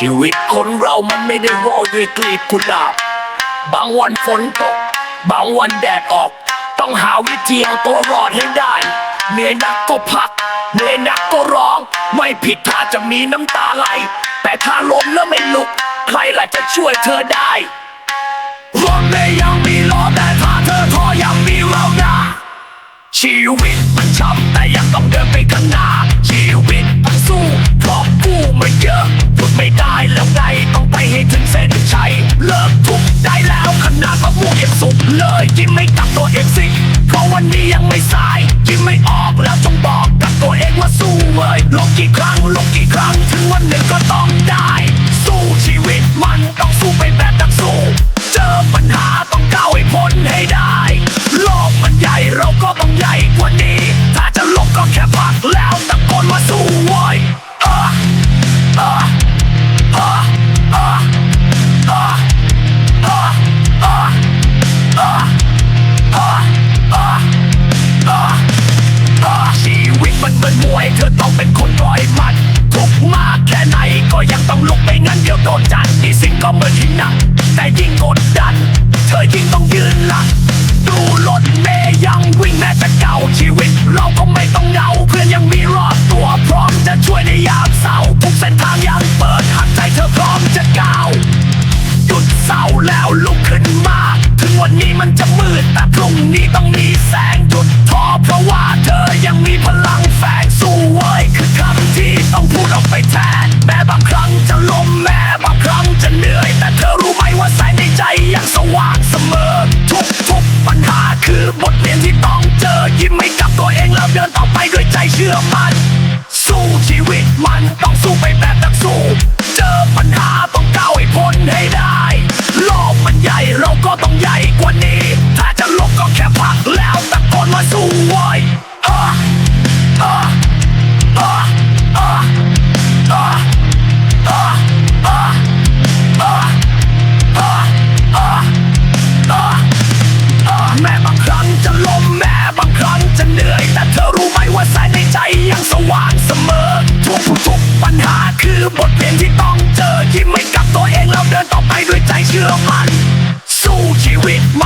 ชีวิตคนเรามันไม่ได้โรยด้วยกลีบกุหลาบบางวันฝนตก บางวันแดดออก ต้องหาวิธีเอาตัวรอดให้ได้เหนื่อยนักก็พักเหนื่อยนักก็ร้อง ไม่ผิดถ้าจะมีน้ำตาไหล แต่ถ้าล้มแล้วไม่ลุก ใครล่ะจะช่วยเธอได้รถเมย์ยังมีล้อแต่ถ้าเธอท้อยังมีเราหน้าชีวิตมันช้ำแต่ยังต้องเดินไปข้างหน้าชีวิตมันสู้เพราะกู้มาเยอะหยุดไม่ได้ ต้องไปให้ถึงเส้นชัยเลิกทุกได้แล้วขนาดมะม่วงยังสุกเลยยิ้มไม่กับตัวเองสิเพราะวันนี้ยังไม่สายยิ้มไม่ออกแล้วจงบอกกับตัวเองว่าสู้เว้ยลงกี่ครั้งลงกี่ครั้งถึงวันหนึ่งก็ต้องได้ สู้ชีวิตมันต้องสู้ไปแบบนักสู้เจอปัญหา โดนจัดนี่สิ่งก็เหมือนหินหนักแต่ยิ่งกดดัน เธอยิ่ง คือบทเรียนที่ต้องเจอที่ไม่กลับตัวเองแล้วเดินต่อไปด้วยใจเชื่อมัน สู้ชีวิตมา